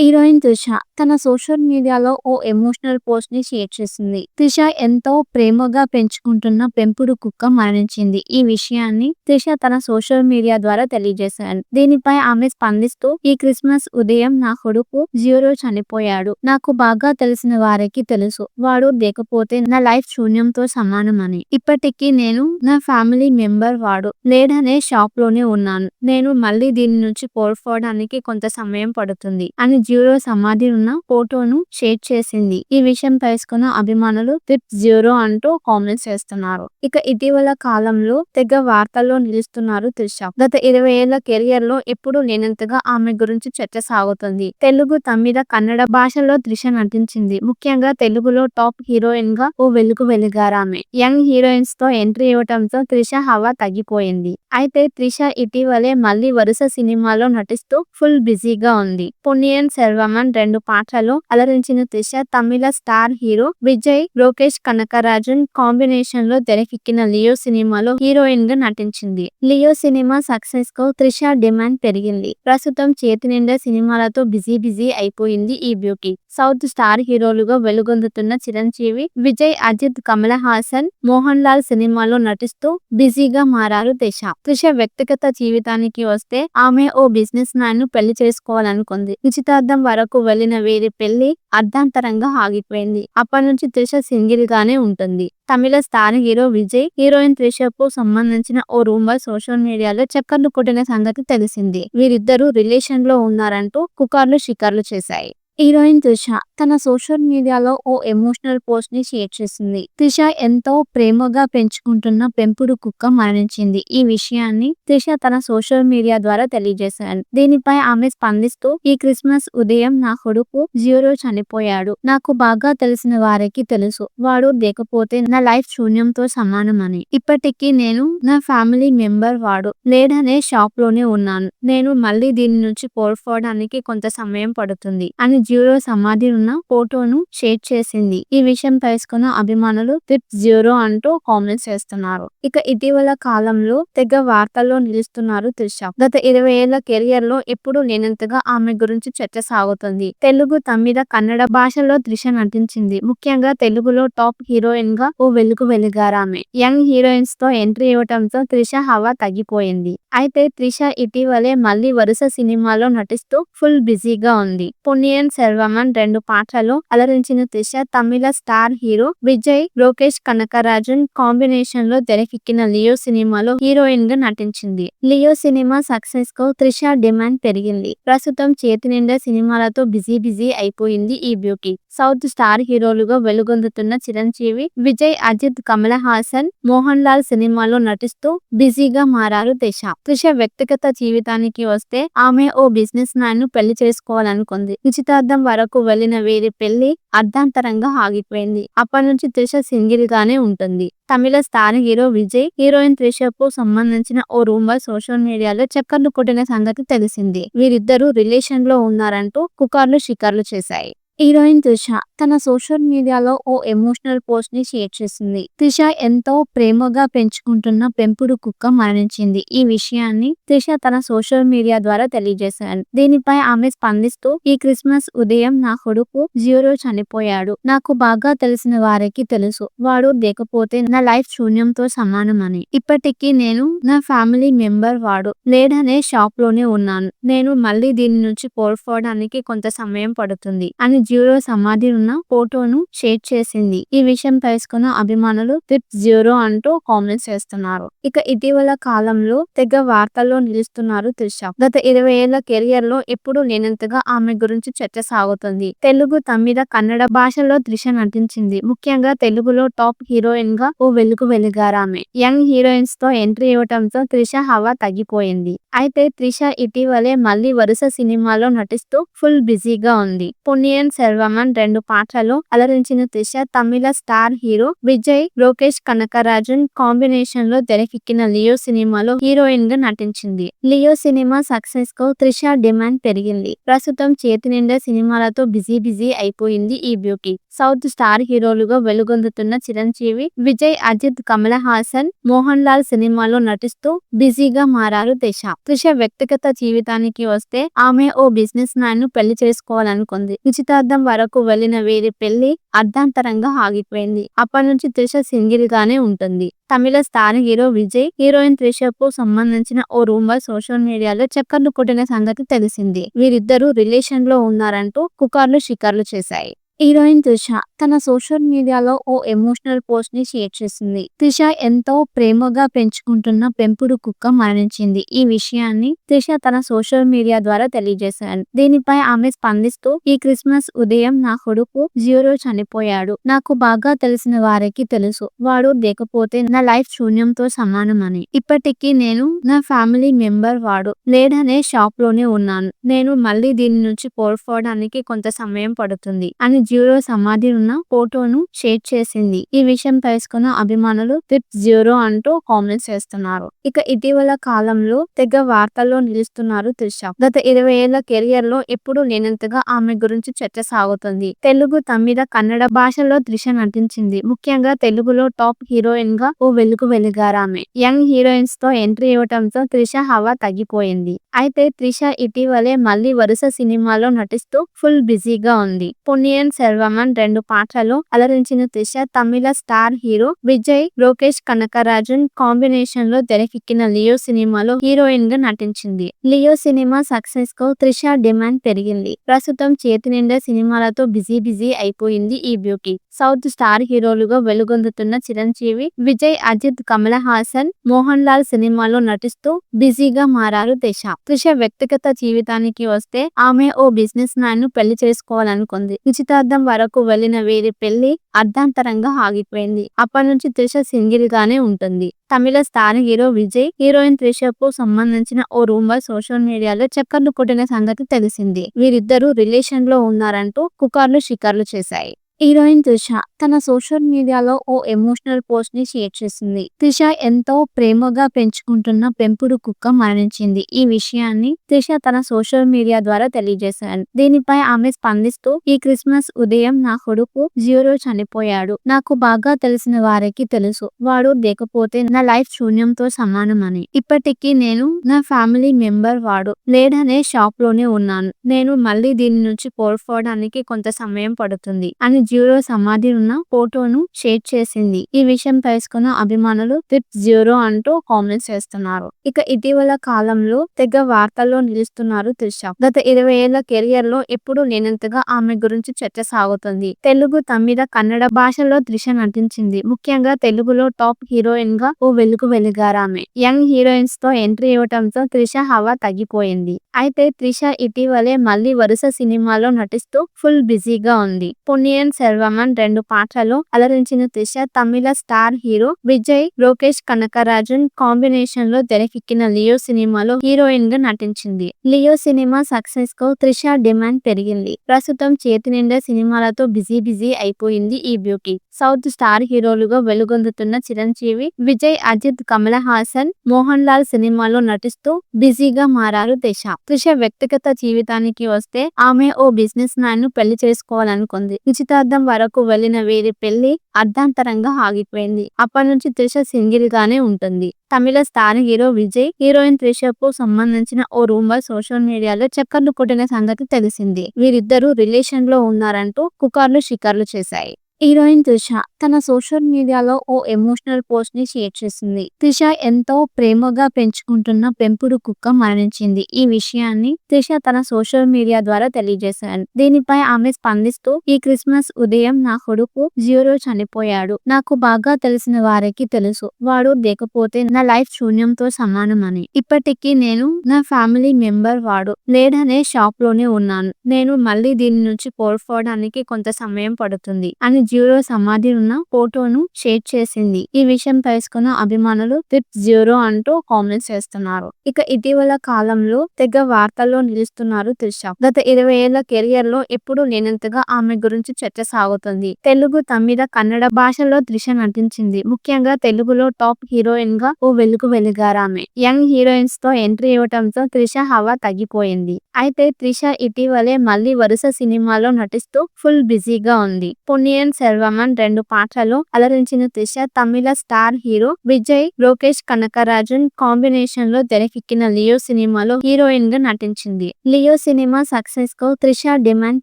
Heroine Trisha తన social మీడియాలో ఓ ఎమోషనల్ పోస్ట్ని షేర్ చేసింది. త్రిష ఎంతో ప్రేమగా పెంచుకుంటున్న పెంపుడు కుక్క మరణించింది. ఈ విషయాన్ని త్రిష తన సోషల్ మీడియా ద్వారా తెలియజేశారు. దీనిపై ఆమె స్పందిస్తూ ఈ క్రిస్మస్ ఉదయం నా కొడుకు జీరో చనిపోయాడు. నాకు బాగా తెలిసిన వారికి తెలుసు. వాడు లేకపోతే నా లైఫ్ శూన్యంతో సమానమని. ఇప్పటికీ నేను నా ఫ్యామిలీ మెంబర్ వాడు. లేడనే షాప్లోనే ఉన్నాను. నేను మళ్ళీ దీని నుంచి కోల్పోవడానికి కొంత సమయం పడుతుంది అని జీరో సమాధి ఉన్న ఫోటోను షేర్ చేసింది. ఈ విషయం తెలుసుకున్న అభిమానులు ట్రిప్ జీరో అంటూ కామెంట్స్ చేస్తున్నారు. ఇక ఇటీవల కాలంలో తెగ వార్తల్లో నిలుస్తున్నారు త్రిష. గత ఇరవై ఏళ్ళ కెరియర్లో ఎప్పుడు లేనంతగా ఆమె గురించి చర్చ సాగుతుంది. తెలుగు తమిళ కన్నడ భాషలో త్రిష నటించింది. ముఖ్యంగా తెలుగులో టాప్ హీరోయిన్గా ఓ వెలుగు వెలిగారామె యంగ్ హీరోయిన్స్తో ఎంట్రీ ఇవ్వడంతో త్రిష హవా తగ్గిపోయింది. అయితే త్రిష ఇటీవలే మళ్ళీ వరుస సినిమాలో నటిస్తూ ఫుల్ బిజీగా ఉంది. పొన్నియన్ సెల్వమన్ రెండు పాటలు అలరించిన త్రిష తమిళ స్టార్ హీరో విజయ్ లోకేష్ కనకరాజన్ కాంబినేషన్లో తెరకెక్కిన లియో సినిమాలో హీరోయిన్గా నటించింది. లియో సినిమా సక్సెస్కు త్రిష డిమాండ్ పెరిగింది. ప్రస్తుతం చేతి నిండా సినిమాలతో బిజీ బిజీ అయిపోయింది ఈ బ్యూటీ. సౌత్ స్టార్ హీరోలుగా వెలుగొందుతున్న చిరంజీవి విజయ్ అజిత్ కమల్ హాసన్ మోహన్ లాల్ సినిమాలో నటిస్తూ బిజీగా మారారు త్రిష త్రిష వ్యక్తిగత జీవితానికి వస్తే ఆమె ఓ బిజినెస్ మ్యాన్ను పెళ్ళి చేసుకోవాలనుకుంది. నిశ్చితార్థం వరకు వెళ్ళిన వీరి పెళ్ళి అర్ధాంతరంగా ఆగిపోయింది. అప్పటి నుంచి త్రిష సింగిల్ గానే ఉంటుంది. Tamil star hero Vijay heroine త్రిషకు సంబంధించిన ఓ రూమర్ సోషల్ మీడియాలో చక్కర్లు కొట్టిన సంగతి తెలిసింది. వీరిద్దరూ రిలేషన్లో ఉన్నారంటూ కుకార్లు షికార్లు చేశాయి. హీరోయిన్ త్రిష తన సోషల్ మీడియాలో ఓ ఎమోషనల్ పోస్ట్ని షేర్ చేసింది. త్రిష ఎంతో ప్రేమగా పెంచుకుంటున్న పెంపుడు కుక్క మరణించింది. ఈ విషయాన్ని త్రిష తన సోషల్ మీడియా ద్వారా తెలియజేశారు. దీనిపై ఆమె స్పందిస్తూ ఈ క్రిస్మస్ ఉదయం నా కొడుకు జీరో చనిపోయాడు. నాకు బాగా తెలిసిన వారికి తెలుసు. వాడు లేకపోతే నా లైఫ్ శూన్యంతో సమానమని. ఇప్పటికీ నేను నా ఫ్యామిలీ మెంబర్ వాడు. లేడనే షాప్లోనే ఉన్నాను. నేను మళ్ళీ దీని నుంచి కోల్పోవడానికి కొంత సమయం పడుతుంది అని జీరో సమాధి ఉన్న ఫోటోను షేర్ చేసింది. ఈ విషయం తెలుసుకున్న అభిమానులు ట్రిప్ జీరో అంటూ కామెంట్స్ చేస్తున్నారు. ఇక ఇటీవల కాలంలో తెగ వార్తల్లో నిలుస్తున్నారు త్రిష. గత ఇరవై ఏళ్ళ కెరియర్లో ఎప్పుడు లేనంతగా ఆమె గురించి చర్చ సాగుతుంది. తెలుగు తమిళ కన్నడ భాషలో త్రిష నటించింది. ముఖ్యంగా తెలుగులో టాప్ హీరోయిన్గా ఓ వెలుగు వెలిగారామె. యంగ్ హీరోయిన్స్తో ఎంట్రీ ఇవ్వడంతో త్రిష హవా తగ్గిపోయింది. అయితే త్రిష ఇటీవలే మళ్ళీ వరుస సినిమాలో నటిస్తూ ఫుల్ బిజీగా ఉంది. పొన్నియన్ సెల్వమన్ రెండు పాటలలో అలరించిన త్రిష తమిళ స్టార్ హీరో విజయ్ లోకేష్ కనకరాజన్ కాంబినేషన్లో తెరకెక్కిన లియో సినిమాలో హీరోయిన్గా నటించింది. లియో సినిమా సక్సెస్కు త్రిష డిమాండ్ పెరిగింది. ప్రస్తుతం చేతి నిండా సినిమాలతో బిజీ బిజీ అయిపోయింది ఈ బ్యూటీ. సౌత్ స్టార్ హీరోలుగా వెలుగొందుతున్న చిరంజీవి విజయ్ అజిత్ కమల్ హాసన్ మోహన్ లాల్ సినిమాలో నటిస్తూ బిజీగా మారారు త్రిష. త్రిష వ్యక్తిగత జీవితానికి వస్తే ఆమె ఓ బిజినెస్ మ్యాన్ను పెళ్ళి చేసుకోవాలనుకుంది. నిశ్చితార్థం వరకు వెళ్ళిన వీరి పెళ్ళి అర్ధాంతరంగా ఆగిపోయింది. అప్పటి నుంచి త్రిష సింగిల్ గానే ఉంటుంది. Tamil star hero Vijay heroine త్రిషకు సంబంధించిన ఓ రూమర్ సోషల్ మీడియాలో చక్కర్లు కొట్టిన సంగతి తెలిసింది. వీరిద్దరూ రిలేషన్లో ఉన్నారంటూ పుకార్లు షికార్లు చేశాయి. హీరోయిన్ త్రిష తన సోషల్ మీడియాలో ఓ ఎమోషనల్ పోస్ట్ని షేర్ చేసింది. త్రిష ఎంతో ప్రేమగా పెంచుకుంటున్న పెంపుడు కుక్క మరణించింది. ఈ విషయాన్ని త్రిష తన సోషల్ మీడియా ద్వారా తెలియజేశారు. దీనిపై ఆమె స్పందిస్తూ ఈ క్రిస్మస్ ఉదయం నా కొడుకు జీరో చనిపోయాడు. నాకు బాగా తెలిసిన వారికి తెలుసు. వాడు లేకపోతే నా లైఫ్ శూన్యంతో సమానమని. ఇప్పటికీ నేను నా ఫ్యామిలీ మెంబర్ వాడు. లేడనే షాప్లోనే ఉన్నాను. నేను మళ్ళీ దీని నుంచి కోల్పోవడానికి కొంత సమయం పడుతుంది అని జీరో సమాధి ఉన్న ఫోటోను షేర్ చేసింది. ఈ విషయం తెలుసుకున్న అభిమానులు ట్రిప్ జీరో అంటూ కామెంట్స్ చేస్తున్నారు. ఇక ఇటీవల కాలంలో తెగ వార్తల్లో నిలుస్తున్నారు త్రిష. గత ఇరవై ఏళ్ళ కెరియర్లో ఎప్పుడు లేనంతగా ఆమె గురించి చర్చ సాగుతుంది. తెలుగు తమిళ కన్నడ భాషలో త్రిష నటించింది. ముఖ్యంగా తెలుగులో టాప్ హీరోయిన్గా ఓ వెలుగు వెలిగారామె యంగ్ హీరోయిన్స్తో ఎంట్రీ ఇవ్వడంతో త్రిష హవా తగ్గిపోయింది. అయితే త్రిష ఇటీవలే మళ్ళీ వరుస సినిమాలో నటిస్తూ ఫుల్ బిజీగా ఉంది. పొన్నియన్ సెల్వమన్ రెండు పాటలు అలరించిన త్రిష తమిళ స్టార్ హీరో విజయ్ లోకేష్ కనకరాజన్ కాంబినేషన్లో తెరకెక్కిన లియో సినిమాలో హీరోయిన్గా నటించింది. లియో సినిమా సక్సెస్కు త్రిష డిమాండ్ పెరిగింది. ప్రస్తుతం చేతి నిండా సినిమాలతో బిజీ బిజీ అయిపోయింది ఈ బ్యూటీ. సౌత్ స్టార్ హీరోలుగా వెలుగొందుతున్న చిరంజీవి విజయ్ అజిత్ కమల్ హాసన్ మోహన్ లాల్ సినిమాలో నటిస్తూ బిజీగా మారారు త్రిష. త్రిష వ్యక్తిగత జీవితానికి వస్తే ఆమె ఓ బిజినెస్ మ్యాన్ను పెళ్ళి చేసుకోవాలనుకుంది. ఉచిత నిశ్చితార్థం వరకు వెళ్ళిన వీరి పెళ్ళి అర్ధాంతరంగా ఆగిపోయింది. అప్పటి నుంచి త్రిష సింగిల్ గానే ఉంటుంది. Tamil star hero Vijay heroine త్రిషకు సంబంధించిన ఓ రూమర్ సోషల్ మీడియాలో చక్కర్లు కొట్టిన సంగతి తెలిసింది. వీరిద్దరూ రిలేషన్లో ఉన్నారంటూ కుకార్లు షికార్లు చేశాయి. హీరోయిన్ త్రిష తన సోషల్ మీడియాలో ఓ ఎమోషనల్ పోస్ట్ని షేర్ చేసింది. త్రిష ఎంతో ప్రేమగా పెంచుకుంటున్న పెంపుడు కుక్క మరణించింది. ఈ విషయాన్ని త్రిష తన సోషల్ మీడియా ద్వారా తెలియజేశారు. దీనిపై ఆమె స్పందిస్తూ ఈ క్రిస్మస్ ఉదయం నా కొడుకు జీరో చనిపోయాడు. నాకు బాగా తెలిసిన వారికి తెలుసు. వాడు లేకపోతే నా లైఫ్ శూన్యంతో సమానమని. ఇప్పటికీ నేను నా ఫ్యామిలీ మెంబర్ వాడు. లేడనే షాప్లోనే ఉన్నాను. నేను మళ్ళీ దీని నుంచి కోల్పోవడానికి కొంత సమయం పడుతుంది అని జీరో సమాధి ఉన్న ఫోటోను షేర్ చేసింది. ఈ విషయం తెలుసుకున్న అభిమానులు ట్రిప్ జీరో అంటూ కామెంట్స్ చేస్తున్నారు. ఇక ఇటీవల కాలంలో తెగ వార్తల్లో నిలుస్తున్నారు త్రిష. గత ఇరవై ఏళ్ళ కెరియర్లో ఎప్పుడు లేనంతగా ఆమె గురించి చర్చ సాగుతుంది. తెలుగు తమిళ కన్నడ భాషల్లో త్రిష నటించింది. ముఖ్యంగా తెలుగులో టాప్ హీరోయిన్గా ఓ వెలుగు వెలిగారు ఆమె యంగ్ హీరోయిన్స్తో ఎంట్రీ ఇవ్వడంతో త్రిష హవా తగ్గిపోయింది. అయితే త్రిష ఇటీవలే మళ్ళీ వరుస సినిమాలో నటిస్తూ ఫుల్ బిజీగా ఉంది. పొన్నియన్ సెల్వమన్ రెండు పాటలలో అలరించిన త్రిష తమిళ స్టార్ హీరో విజయ్ లోకేష్ కనకరాజన్ కాంబినేషన్లో తెరకెక్కిన లియో సినిమాలో హీరోయిన్గా నటించింది. లియో సినిమా సక్సెస్కు త్రిష డిమాండ్ పెరిగింది. ప్రస్తుతం చేతి నిండా సినిమాలతో బిజీ బిజీ అయిపోయింది ఈ బ్యూటీ. సౌత్ స్టార్ హీరోలుగా వెలుగొందుతున్న చిరంజీవి విజయ్ అజిత్ కమల్ హాసన్ మోహన్ లాల్ సినిమాలో నటిస్తూ బిజీగా మారారు త్రిష త్రిష వ్యక్తిగత జీవితానికి వస్తే ఆమె ఓ బిజినెస్ మ్యాన్ను పెళ్ళి చేసుకోవాలనుకుంది. నిశ్చితార్థం వరకు వెళ్ళిన వీరి పెళ్ళి అర్ధాంతరంగా ఆగిపోయింది. అప్పటి నుంచి త్రిష సింగిల్ గానే ఉంటుంది. Tamil star hero Vijay heroine త్రిషకు సంబంధించిన ఓ రూమర్ సోషల్ మీడియాలో చక్కర్లు కొట్టిన సంగతి తెలిసింది. వీరిద్దరూ రిలేషన్లో ఉన్నారంటూ కుకార్లు షికార్లు చేశాయి. హీరోయిన్ త్రిష తన సోషల్ మీడియాలో ఓ ఎమోషనల్ పోస్ట్ని షేర్ చేసింది. త్రిష ఎంతో ప్రేమగా పెంచుకుంటున్న పెంపుడు కుక్క మరణించింది. ఈ విషయాన్ని త్రిష తన సోషల్ మీడియా ద్వారా తెలియజేశారు. దీనిపై ఆమె స్పందిస్తూ ఈ క్రిస్మస్ ఉదయం నా కొడుకు జీరో చనిపోయాడు. నాకు బాగా తెలిసిన వారికి తెలుసు. వాడు లేకపోతే నా లైఫ్ శూన్యంతో సమానమని. ఇప్పటికీ నేను నా ఫ్యామిలీ మెంబర్ వాడు. లేడనే షాప్లోనే ఉన్నాను. నేను మళ్ళీ దీని నుంచి కోల్పోవడానికి కొంత సమయం పడుతుంది అని జీరో సమాధి ఉన్న ఫోటోను షేర్ చేసింది. ఈ విషయం తెలుసుకున్న అభిమానులు విత్ జీరో అంటూ కామెంట్స్ చేస్తున్నారు. ఇక ఇటీవల కాలంలో తెగ వార్తల్లో నిలుస్తున్నారు త్రిష. గత ఇరవై ఏళ్ళ కెరియర్లో ఎప్పుడు లేనంతగా ఆమె గురించి చర్చ సాగుతుంది. తెలుగు తమిళ కన్నడ భాషల్లో త్రిష నటించింది. ముఖ్యంగా తెలుగులో టాప్ హీరోయిన్గా ఓ వెలుగు వెలిగారు ఆమె యంగ్ హీరోయిన్స్తో ఎంట్రీ ఇవ్వటంతో త్రిష హవా తగ్గిపోయింది. అయితే త్రిష ఇటీవలే మళ్ళీ వరుస సినిమాలో నటిస్తూ ఫుల్ బిజీగా ఉంది. పొన్నియన్ సెల్వమన్ రెండు పాటలలో అలరించిన త్రిష తమిళ స్టార్ హీరో విజయ్ లోకేష్ కనకరాజన్ కాంబినేషన్లో తెరకెక్కిన లియో సినిమాలో హీరోయిన్గా నటించింది. లియో సినిమా సక్సెస్కు త్రిష డిమాండ్ పెరిగింది. ప్రస్తుతం చేతి నిండా సినిమాలతో బిజీ బిజీ అయిపోయింది ఈ బ్యూటీ. సౌత్ స్టార్ హీరోలుగా వెలుగొందుతున్న చిరంజీవి విజయ్ అజిత్ కమల్ హాసన్ మోహన్ లాల్ సినిమాలో నటిస్తూ బిజీగా మారారు త్రిష త్రిష వ్యక్తిగత జీవితానికి వస్తే ఆమె ఓ బిజినెస్ మ్యాన్ను పెళ్ళి చేసుకోవాలనుకుంది. నిశ్చితార్థం వరకు వెళ్ళిన వీరి పెళ్ళి అర్ధాంతరంగా ఆగిపోయింది. అప్పటి నుంచి త్రిష సింగిల్ గానే ఉంటుంది. Tamil star hero Vijay heroine త్రిషకు సంబంధించిన ఓ రూమర్ సోషల్ మీడియాలో చక్కర్లు కొట్టిన సంగతి తెలిసింది. వీరిద్దరూ రిలేషన్లో ఉన్నారంటూ పుకార్లు షికార్లు చేశాయి. హీరోయిన్ త్రిష తన సోషల్ మీడియాలో ఓ ఎమోషనల్ పోస్ట్ని షేర్ చేసింది. త్రిష ఎంతో ప్రేమగా పెంచుకుంటున్న పెంపుడు కుక్క మరణించింది. ఈ విషయాన్ని త్రిష తన సోషల్ మీడియా ద్వారా తెలియజేశారు. దీనిపై ఆమె స్పందిస్తూ ఈ క్రిస్మస్ ఉదయం నా కొడుకు జీరో చనిపోయాడు. నాకు బాగా తెలిసిన వారికి తెలుసు. వాడు లేకపోతే నా లైఫ్ శూన్యంతో సమానమని. ఇప్పటికీ నేను నా ఫ్యామిలీ మెంబర్ వాడు. లేడనే షాప్లోనే ఉన్నాను. నేను మళ్ళీ దీని నుంచి కోల్పోవడానికి కొంత సమయం పడుతుంది అని జీరో సమాధి ఉన్న ఫోటోను షేర్ చేసింది. ఈ విషయం తెలుసుకున్న అభిమానులు ట్రిప్ జీరో అంటూ కామెంట్స్ చేస్తున్నారు. ఇక ఇటీవల కాలంలో తెగ వార్తల్లో నిలుస్తున్నారు త్రిష. గత ఇరవై ఏళ్ళ కెరియర్లో ఎప్పుడు లేనంతగా ఆమె గురించి చర్చ సాగుతుంది. తెలుగు తమిళ కన్నడ భాషల్లో త్రిష నటించింది. ముఖ్యంగా తెలుగులో టాప్ హీరోయిన్గా ఓ వెలుగు వెలిగారు ఆమె యంగ్ హీరోయిన్స్తో ఎంట్రీ ఇవ్వటంతో త్రిష హవా తగ్గిపోయింది. అయితే త్రిష ఇటీవలే మళ్ళీ వరుస సినిమాలో నటిస్తూ ఫుల్ బిజీగా ఉంది. పొన్నియన్ సెల్వమన్ రెండు పాటలలో అలరించిన త్రిష తమిళ స్టార్ హీరో విజయ్ లోకేష్ కనకరాజన్ కాంబినేషన్లో తెరకెక్కిన లియో సినిమాలో హీరోయిన్గా నటించింది. లియో సినిమా సక్సెస్కు త్రిష డిమాండ్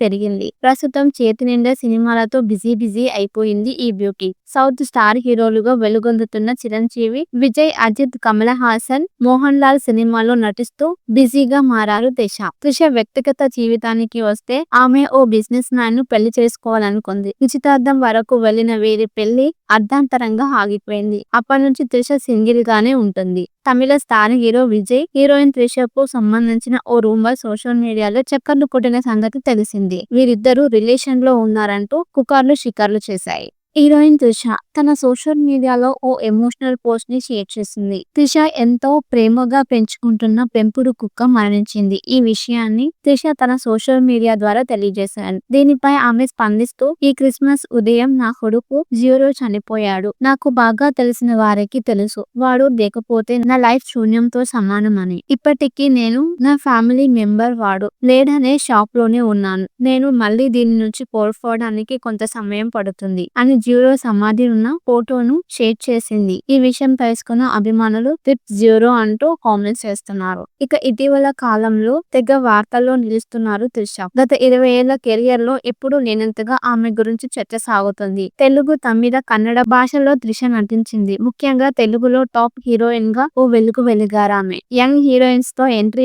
పెరిగింది. ప్రస్తుతం చేతి నిండా సినిమాలతో బిజీ బిజీ అయిపోయింది ఈ బ్యూటీ. సౌత్ స్టార్ హీరోలుగా వెలుగొందుతున్న చిరంజీవి విజయ్ అజిత్ కమల్ హాసన్ మోహన్ లాల్ సినిమాలో నటిస్తూ బిజీగా మారారు త్రిష త్రిష వ్యక్తిగత జీవితానికి వస్తే ఆమె ఓ బిజినెస్ మ్యాన్ను పెళ్ళి చేసుకోవాలనుకుంది. నిశ్చితార్థం వరకు వెళ్ళిన వీరి పెళ్ళి అర్ధాంతరంగా ఆగిపోయింది. అప్పటి నుంచి త్రిష సింగిల్ గానే ఉంటుంది. Tamil star hero Vijay heroine త్రిషకు సంబంధించిన ఓ రూమర్ సోషల్ మీడియాలో చక్కర్లు కొట్టిన సంగతి తెలిసింది. వీరిద్దరూ రిలేషన్లో ఉన్నారంటూ పుకార్లు షికార్లు చేశాయి. హీరోయిన్ త్రిష తన సోషల్ మీడియాలో ఓ ఎమోషనల్ పోస్ట్ని షేర్ చేసింది. త్రిష ఎంతో ప్రేమగా పెంచుకుంటున్న పెంపుడు కుక్క మరణించింది. ఈ విషయాన్ని త్రిష తన సోషల్ మీడియా ద్వారా తెలియజేశారు. దీనిపై ఆమె స్పందిస్తూ ఈ క్రిస్మస్ ఉదయం నా కొడుకు జీరో చనిపోయాడు. నాకు బాగా తెలిసిన వారికి తెలుసు. వాడు లేకపోతే నా లైఫ్ శూన్యంతో సమానమని. ఇప్పటికీ నేను నా ఫ్యామిలీ మెంబర్ వాడు. లేడనే షాప్లోనే ఉన్నాను. నేను మళ్ళీ దీని నుంచి కోల్పోవడానికి కొంత సమయం పడుతుంది అని జీరో సమాధి ఉన్న ఫోటోను షేర్ చేసింది. ఈ విషయం తెలుసుకున్న అభిమానులు ట్రిప్ జీరో అంటూ కామెంట్స్ చేస్తున్నారు. ఇక ఇటీవల కాలంలో తెగ వార్తల్లో నిలుస్తున్నారు త్రిష. గత ఇరవై ఏళ్ళ కెరియర్లో ఎప్పుడు లేనంతగా ఆమె గురించి చర్చ సాగుతుంది. తెలుగు తమిళ కన్నడ భాషల్లో త్రిష నటించింది. ముఖ్యంగా తెలుగులో టాప్ హీరోయిన్గా ఓ వెలుగు వెలిగారు ఆమె యంగ్ హీరోయిన్స్తో ఎంట్రీ